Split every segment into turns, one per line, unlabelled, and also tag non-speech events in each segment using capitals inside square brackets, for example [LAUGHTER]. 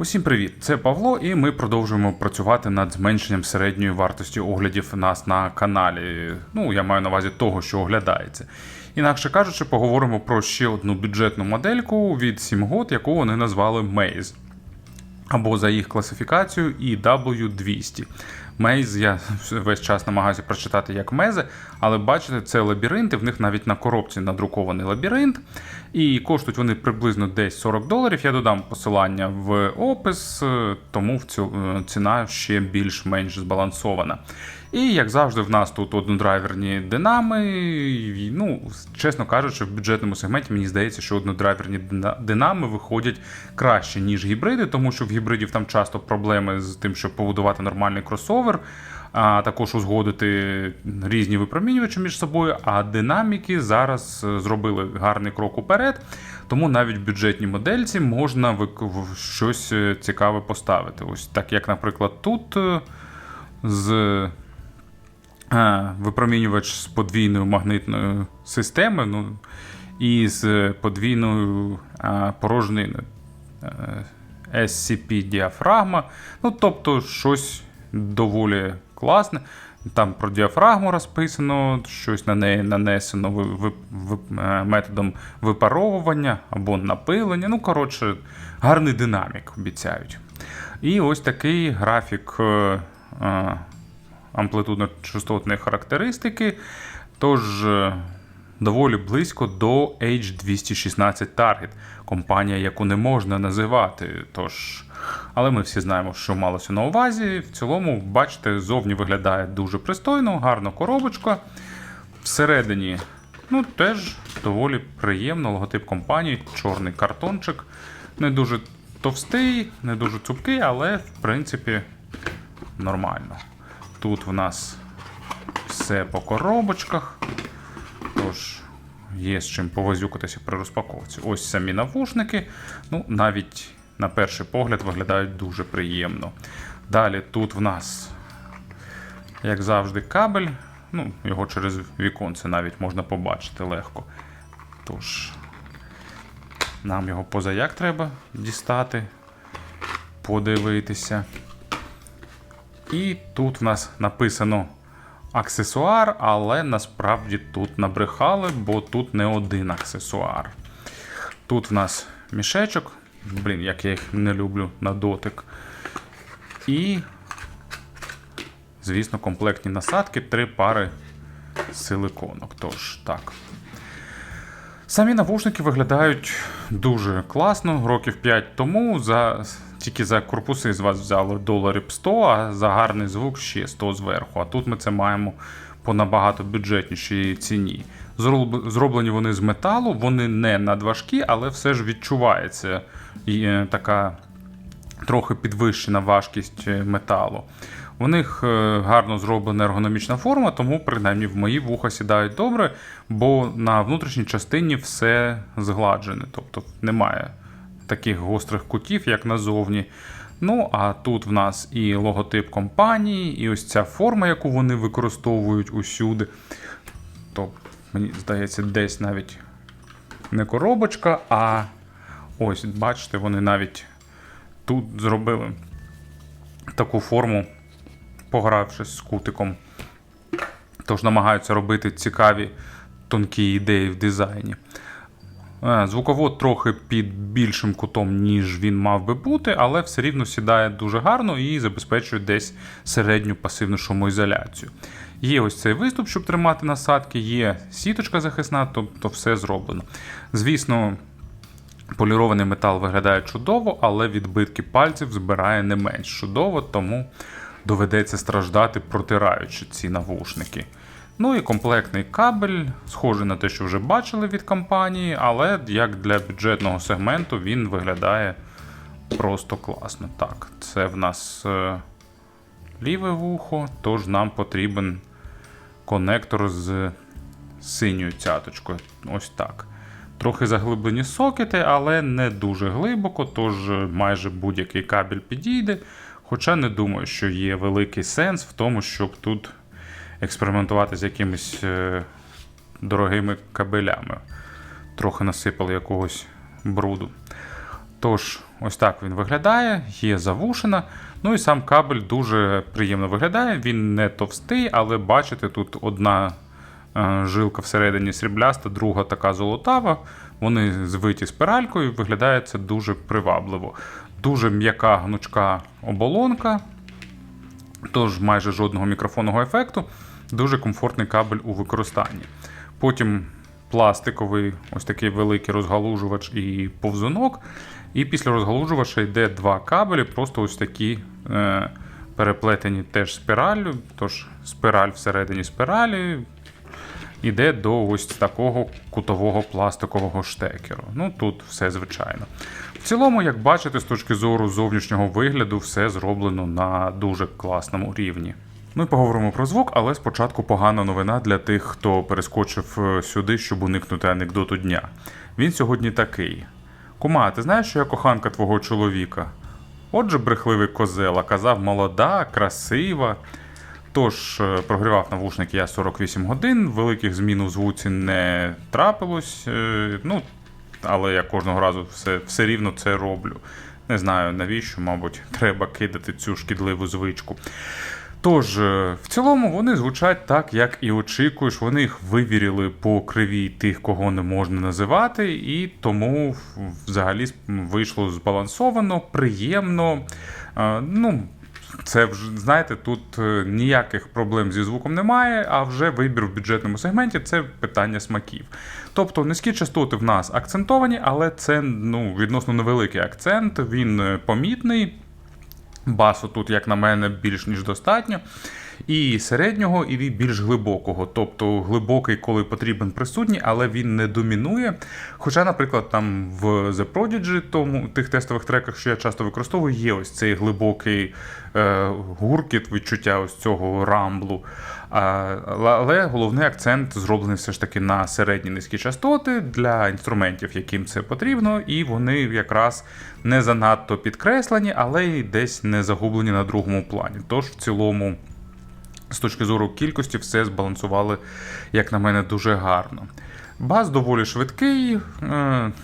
Усім привіт! Це Павло, і ми продовжуємо працювати над зменшенням середньої вартості оглядів нас на каналі. Ну, я маю на увазі того, що оглядається. Інакше кажучи, поговоримо про ще одну бюджетну модельку від Сімгод, яку вони назвали Maze. Або за їх класифікацією EW200. Мейз я [LAUGHS] весь час намагаюся прочитати як мезе, але бачите, це лабіринти, в них навіть на коробці надрукований лабіринт. І коштують вони приблизно десь 40 доларів. Я додам посилання в опис, е, тому в цю, е, ціна ще більш-менш збалансована. І як завжди, в нас тут однодрайверні динами. Ну, чесно кажучи, в бюджетному сегменті мені здається, що однодрайверні динами виходять краще, ніж гібриди, тому що в гібридів там часто проблеми з тим, щоб побудувати нормальний кросовер, а також узгодити різні випромінювачі між собою. А динаміки зараз е, зробили гарний крок уперед. Тому навіть в бюджетній модельці можна щось е, цікаве поставити. Ось так, як, наприклад, тут е, з випромінювач з подвійною магнитною системою ну, і з подвійною порожниною. Е, SCP діафрагма. Ну, тобто, щось доволі класне. Там про діафрагму розписано, щось на неї нанесено ви, ви, ви- е, методом випаровування або напилення. Ну, коротше, гарний динамік обіцяють. І ось такий графік е, е, амплитудно-частотної характеристики. Тож е, доволі близько до H216 Target, компанія, яку не можна називати. Тож, але ми всі знаємо, що малося на увазі. В цілому, бачите, зовні виглядає дуже пристойно, гарна коробочка. Всередині, ну, теж доволі приємно. Логотип компанії, чорний картончик. Не дуже товстий, не дуже цупкий, але в принципі нормально. Тут в нас все по коробочках. Тож, є з чим повозюкатися при розпаковці. Ось самі навушники. Ну, навіть на перший погляд виглядають дуже приємно. Далі тут в нас, як завжди, кабель. Ну, його через віконце навіть можна побачити легко. Тож, нам його позаяк треба дістати, подивитися. І тут в нас написано аксесуар, але насправді тут набрехали, бо тут не один аксесуар. Тут в нас мішечок. Блін, як я їх не люблю на дотик. І, звісно, комплектні насадки, три пари силиконок. Тож, так. Самі навушники виглядають дуже класно. Років 5 тому за, тільки за корпуси з вас взяли доларів 100, а за гарний звук ще 100 зверху. А тут ми це маємо по набагато бюджетнішій ціні. Зроб- Зроблені вони з металу, вони не надважкі, але все ж відчувається е, така трохи підвищена важкість е, металу. У них е, гарно зроблена ергономічна форма, тому принаймні в мої вуха сідають добре, бо на внутрішній частині все згладжене, тобто немає таких гострих кутів, як назовні. Ну, а тут в нас і логотип компанії, і ось ця форма, яку вони використовують усюди. То, мені здається, десь навіть не коробочка, а ось, бачите, вони навіть тут зробили таку форму, погравшись з кутиком. Тож намагаються робити цікаві тонкі ідеї в дизайні. Е, Звуковод трохи під більшим кутом, ніж він мав би бути, але все рівно сідає дуже гарно і забезпечує десь середню пасивну шумоізоляцію. Є ось цей виступ, щоб тримати насадки, є сіточка захисна, тобто все зроблено. Звісно, полірований метал виглядає чудово, але відбитки пальців збирає не менш чудово, тому доведеться страждати, протираючи ці навушники. Ну і комплектний кабель, схожий на те, що вже бачили від компанії, але як для бюджетного сегменту він виглядає просто класно. Так, це в нас е, ліве вухо, тож нам потрібен конектор з синьою цяточкою. Ось так. Трохи заглиблені сокети, але не дуже глибоко, тож майже будь-який кабель підійде. Хоча не думаю, що є великий сенс в тому, щоб тут експериментувати з якимись е, дорогими кабелями. Трохи насипали якогось бруду. Тож, ось так він виглядає, є завушена. Ну і сам кабель дуже приємно виглядає. Він не товстий, але бачите, тут одна е, жилка всередині срібляста, друга така золотава. Вони звиті спиралькою, виглядає це дуже привабливо. Дуже м'яка гнучка оболонка, тож майже жодного мікрофонного ефекту. Дуже комфортний кабель у використанні. Потім пластиковий, ось такий великий розгалужувач і повзунок. І після розгалужувача йде два кабелі, просто ось такі е, переплетені теж спіраллю. Тож спираль всередині спіралі йде до ось такого кутового пластикового штекеру. Ну тут все звичайно. В цілому, як бачите, з точки зору зовнішнього вигляду, все зроблено на дуже класному рівні. Ну і поговоримо про звук, але спочатку погана новина для тих, хто перескочив е, сюди, щоб уникнути анекдоту дня. Він сьогодні такий: Кума, ти знаєш, що я коханка твого чоловіка? Отже, брехливий козел, а казав молода, красива. Тож е, прогрівав навушники я 48 годин, великих змін у звуці не трапилось. е, Ну, але я кожного разу все, все рівно це роблю. Не знаю навіщо, мабуть, треба кидати цю шкідливу звичку. Тож, е, в цілому вони звучать так, як і очікуєш. Вони їх вивірили по кривій тих, кого не можна називати, і тому взагалі вийшло збалансовано, приємно. Е, Ну, це вже знаєте, тут е, ніяких проблем зі звуком немає, а вже вибір в бюджетному сегменті це питання смаків. Тобто низькі частоти в нас акцентовані, але це ну, відносно невеликий акцент, він помітний. Басу тут, як на мене, більш ніж достатньо. І середнього, і більш глибокого. Тобто глибокий, коли потрібен присутній, але він не домінує. Хоча, наприклад, там в The Prodigy, тому тих тестових треках, що я часто використовую, є ось цей глибокий е, гуркіт, відчуття ось цього рамблу. Але головний акцент зроблений все ж таки на середні низькі частоти для інструментів, яким це потрібно, і вони якраз не занадто підкреслені, але й десь не загублені на другому плані. Тож в цілому. З точки зору кількості, все збалансували, як на мене, дуже гарно. Бас доволі швидкий, е,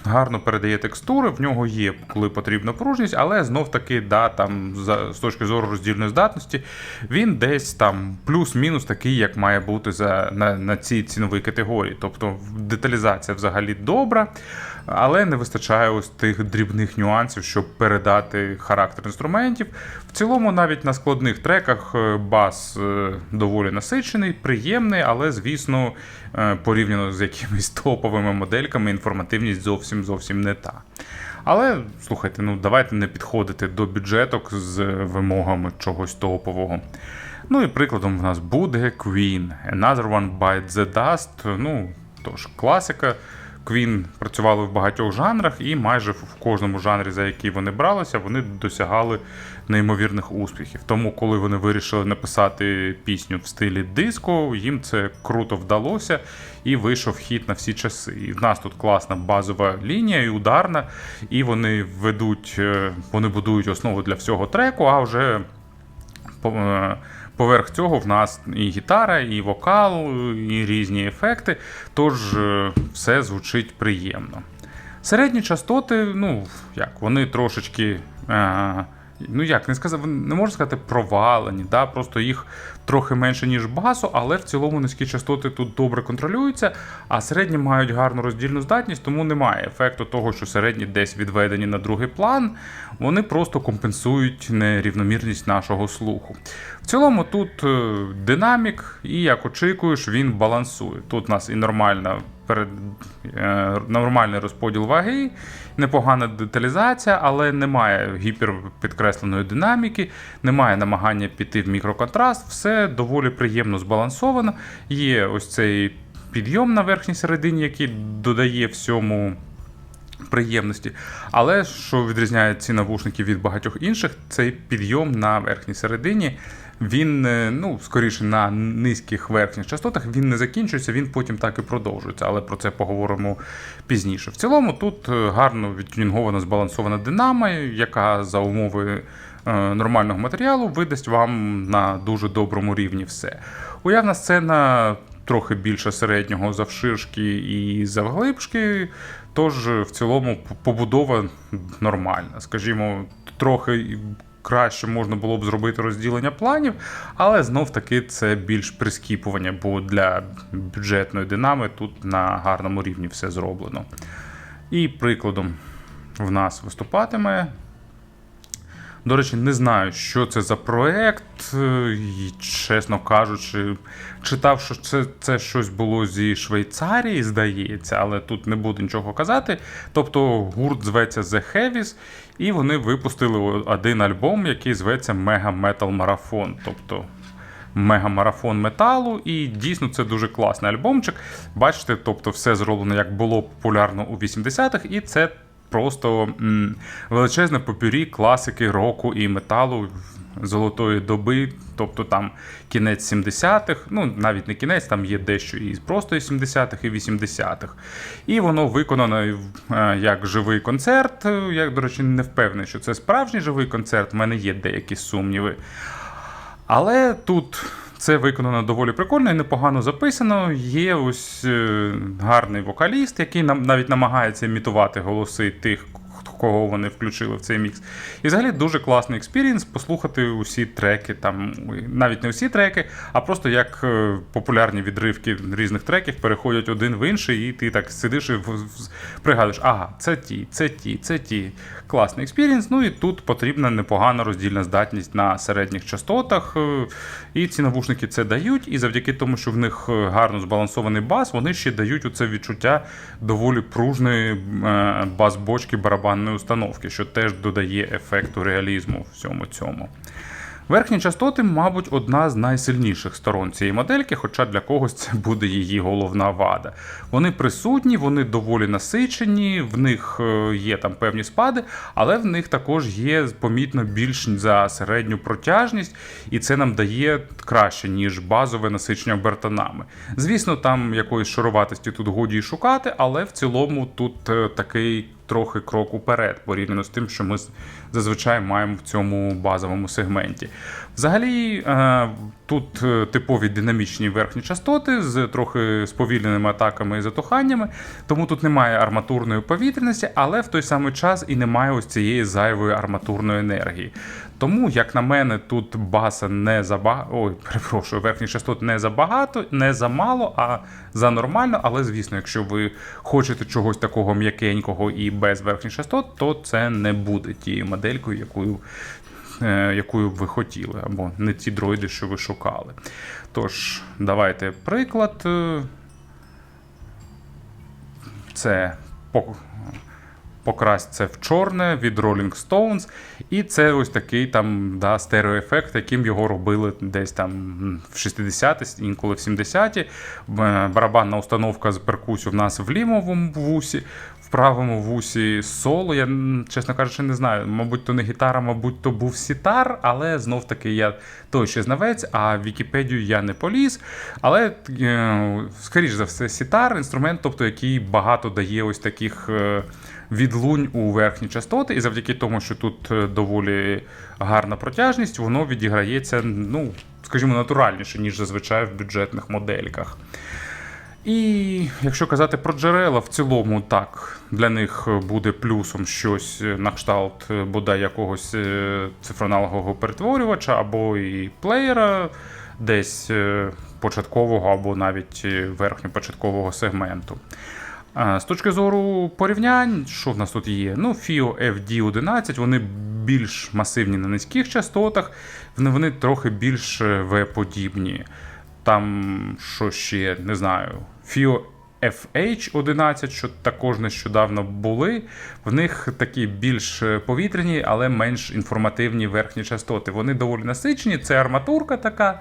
гарно передає текстури, в нього є, коли потрібна пружність, але знов таки, да, там, з точки зору роздільної здатності, він десь там плюс-мінус такий, як має бути за, на, на цій ціновій категорії. Тобто деталізація взагалі добра, але не вистачає ось тих дрібних нюансів, щоб передати характер інструментів. В цілому, навіть на складних треках е, бас е, доволі насичений, приємний, але, звісно, порівняно з якимись [LAUGHS] топовими модельками, інформативність зовсім зовсім не та. Але слухайте, ну давайте не підходити до бюджеток з вимогами чогось топового. Ну і прикладом в нас буде Queen, Another One Bite the Dust. Ну, тож, класика. Queen працювали в багатьох жанрах, і майже в кожному жанрі, за який вони бралися, вони досягали неймовірних успіхів. Тому, коли вони вирішили написати пісню в стилі диско, їм це круто вдалося і вийшов хіт на всі часи. І в нас тут класна базова лінія і ударна, і вони ведуть, е, вони будують основу для всього треку, а вже. Поверх цього в нас і гітара, і вокал, і різні ефекти, тож е, все звучить приємно. Середні частоти, ну, як, вони трошечки. Е, Ну як не сказав, не можна сказати провалені, да? просто їх трохи менше, ніж басу, але в цілому низькі частоти тут добре контролюються, а середні мають гарну роздільну здатність, тому немає ефекту того, що середні десь відведені на другий план. Вони просто компенсують нерівномірність нашого слуху. В цілому тут е, динамік, і як очікуєш, він балансує. Тут у нас і нормальна перед, е, нормальний розподіл ваги, непогана деталізація, але немає гіперпідкресленої динаміки, немає намагання піти в мікроконтраст. Все доволі приємно збалансовано. Є ось цей підйом на верхній середині, який додає всьому. Приємності, але що відрізняє ці навушники від багатьох інших, цей підйом на верхній середині він е, ну, скоріше на низьких верхніх частотах він не закінчується, він потім так і продовжується, але про це поговоримо пізніше. В цілому тут е, гарно відтюнінгована збалансована динамо, яка за умови нормального матеріалу видасть вам на дуже доброму рівні все. Уявна сцена. Трохи більше середнього завширшки і завглибшки, Тож, в цілому, побудова нормальна. Скажімо, трохи краще можна було б зробити розділення планів, але знов таки це більш прискіпування, бо для бюджетної динами тут на гарному рівні все зроблено. І прикладом в нас виступатиме. До речі, не знаю, що це за проект. е, І, чесно кажучи, читав, що це, це щось було зі Швейцарії, здається, але тут не буду нічого казати. Тобто гурт зветься The Heavies, і вони випустили один альбом, який зветься Mega Metal Marathon. Тобто мегамарафон металу, і дійсно це дуже класний альбомчик. Бачите, тобто все зроблено як було популярно у 80-х, і це просто величезне попюрі класики року і металу золотої доби, тобто там кінець 70-х, ну навіть не кінець, там є дещо і просто 70-х, і 80-х. І воно виконано е, як живий концерт. Я, до речі, не впевнений, що це справжній живий концерт. в мене є деякі сумніви. Але тут це виконано доволі прикольно і непогано записано. Є ось е, гарний вокаліст, який навіть намагається імітувати голоси тих, кого вони включили в цей мікс. І взагалі дуже класний експірієнс послухати усі треки, там навіть не усі треки, а просто як е, популярні відривки різних треків переходять один в інший, і ти так сидиш і пригадуєш, ага, це ті, це ті, це ті. Класний експірієнс. Ну і тут потрібна непогана роздільна здатність на середніх частотах. е, І ці навушники це дають. І завдяки тому, що в них е, гарно збалансований бас, вони ще дають оце відчуття доволі пружної бас-бочки барабанної установки, що теж додає ефекту реалізму всьому цьому. Верхні частоти, мабуть, одна з найсильніших сторон цієї модельки, хоча для когось це буде її головна вада. Вони присутні, вони доволі насичені, в них е, є там певні спади, але в них також є помітно більш за середню протяжність, і це нам дає краще, ніж базове насичення обертонами. Звісно, там якоїсь шаруватості тут годі й шукати, але в цілому тут е, такий трохи крок уперед, порівняно з тим, що ми зазвичай маємо в цьому базовому сегменті. Взагалі, е, тут е, типові динамічні верхні частоти з трохи сповільненими атаками і затуханнями, тому тут немає арматурної повітряності, але в той самий час і немає ось цієї зайвої арматурної енергії. Тому, як на мене, тут баса не забагато. Ой, перепрошую, верхніх частот не забагато, не замало, а за нормально. Але звісно, якщо ви хочете чогось такого м'якенького і без верхніх частот, то це не буде тією моделькою, якою е, якою ви хотіли, або не ті дроїди, що ви шукали. Тож, давайте приклад. Е, Це покрась це в чорне від Rolling Stones. І це ось такий там да, стереоефект, яким його робили десь там в 60-ті, інколи в 70-ті. Барабанна установка з перкусію в нас в лівому вусі, в правому вусі соло. Я, чесно кажучи, не знаю. Мабуть, то не гітара, мабуть, то був сітар, але знов таки я той ще знавець, а в Вікіпедію я не поліз. Але, е, скоріш за все, сітар інструмент, тобто який багато дає ось таких. Е, Відлунь у верхні частоти, і завдяки тому, що тут е, доволі гарна протяжність, воно відіграється, ну, скажімо, натуральніше, ніж зазвичай в бюджетних модельках. І якщо казати про джерела, в цілому так, для них буде плюсом щось на кшталт е, бодай якогось е, цифроаналогового перетворювача або і плеєра, десь е, початкового або навіть е, верхньопочаткового сегменту. З точки зору порівнянь, що в нас тут є? Ну, FIO FD11, вони більш масивні на низьких частотах, вони, трохи більш V-подібні. Там що ще, не знаю, FIO FH11, що також нещодавно були. В них такі більш повітряні, але менш інформативні верхні частоти. Вони доволі насичені, це арматурка така.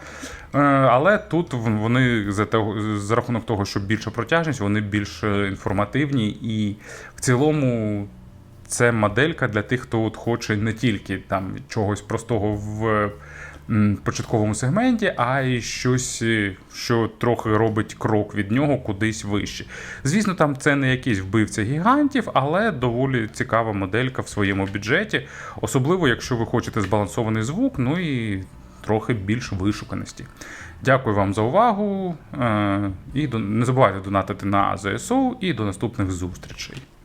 е, Але тут вони за, того, за рахунок того, що більша протяжність, вони більш е, інформативні і в цілому. Це моделька для тих, хто от хоче не тільки там чогось простого в початковому сегменті, а й щось, е, що трохи робить крок від нього кудись вище. Звісно, там це не якийсь вбивця гігантів, але доволі цікава моделька в своєму бюджеті, особливо якщо ви хочете збалансований звук, ну і трохи більш вишуканості. Дякую вам за увагу. е, І не забувайте донатити на ЗСУ і до наступних зустрічей.